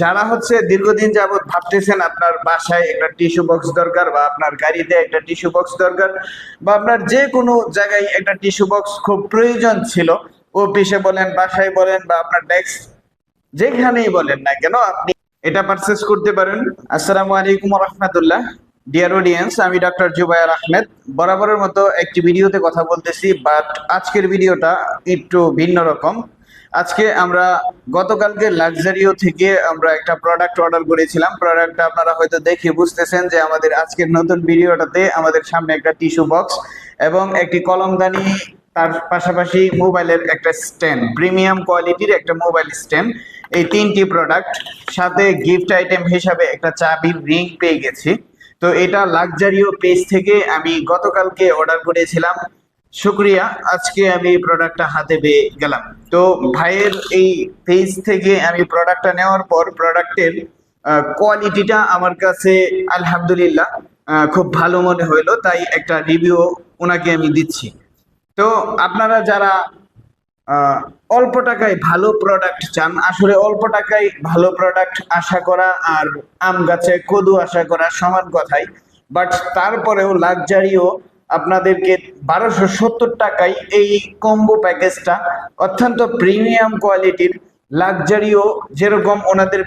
যারা হচ্ছে দীর্ঘদিন যাবত ভাবতেছেন আপনার বাসায় একটা টিস্যু বক্স দরকার বা আপনার গাড়িতে একটা টিস্যু বক্স দরকার বা আপনার যে কোনো জায়গায় একটা টিস্যু বক্স খুব প্রয়োজন ছিল, অফিসে বলেন, বাসায় বলেন বা আপনার ডেস্ক যেখানেই বলেন না কেন, আপনি এটা পারচেস করতে পারেন। আসসালামু আলাইকুম রহমতুল্লাহ ডিয়ার অডিয়েন্স আমি ডক্টর জুবাইর আহমেদ। বরাবরের মতো একটি ভিডিওতে কথা বলতেছি বাট আজকের ভিডিওটা একটু ভিন্ন রকম। আজকে আমরা গতকালকে লাক্সারিও থেকে আমরা একটা প্রোডাক্ট অর্ডার করেছিলাম। প্রোডাক্টটা আপনারা হয়তো দেখে বুঝতেছেন যে আমাদের আজকের নতুন ভিডিওটাতে আমাদের সামনে একটা টিস্যু বক্স এবং একটি কলমদানি, তার পাশাপাশি মোবাইলের একটা স্ট্যান্ড প্রিমিয়াম কোয়ালিটির একটা মোবাইল স্ট্যান্ড এই তিনটি প্রোডাক্ট সাথে গিফট আইটেম হিসাবে একটা চাবির রিং পেয়ে গেছি। তো এটা লাক্সারিও পেজ থেকে আমি গতকালকে অর্ডার করেছিলাম। শুক্রিয়া, আজকে আমি প্রোডাক্টটা হাতে পেয়ে গেলাম। তো ভাইয়ের এই পেজ থেকে আমি প্রোডাক্টটা নেওয়ার পর প্রোডাক্টের কোয়ালিটিটা আমার কাছে আলহামদুলিল্লাহ খুব ভালো মনে হইল, তাই একটা রিভিউ ওনাকে আমি দিচ্ছি। তো আপনারা যারা অল্প টাকায় ভালো প্রোডাক্ট চান, আসলে অল্প টাকায় ভালো প্রোডাক্ট আশা করা আর আম গাছে কদু আশা করা সমান কথাই বাট তারপরেও লাক্সারিও আপনাদেরকে বারোশো সত্তর টাকায় এই কম্বো প্যাকেজটা অত্যন্ত প্রিমিয়াম কোয়ালিটির লাক্সারিও যেরকম ওনাদের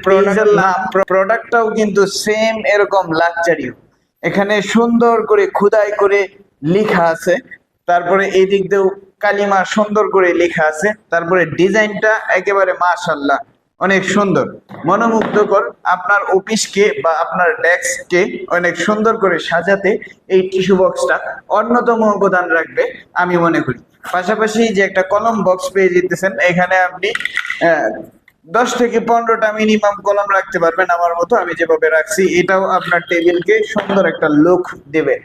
প্রোডাক্টটাও কিন্তু সেম এরকম লাক্সারিও এখানে সুন্দর করে খুদাই করে লেখা আছে। তারপরে এই দিক দিয়েও কালিমা সুন্দর করে লেখা আছে। তারপরে ডিজাইনটা একেবারে মাশাল্লাহ অনেক সুন্দর। মনোমুগ্ধকর। আপনার অফিসকে বা আপনার ডেস্ককে অনেক সুন্দর করে সাজাতে এই টিস্যু বক্সটা অন্যতম অবদান রাখবে, আমি মনে করি। পাশাপাশি যে একটা কলম বক্স পেয়ে যেতেছেন, এখানে আপনি দশ থেকে পনেরোটা মিনিমাম কলম রাখতে পারবেন আমার মতো, আমি যেভাবে রাখছি, এটাও আপনার টেবিলকে সুন্দর একটা লুক দেবে।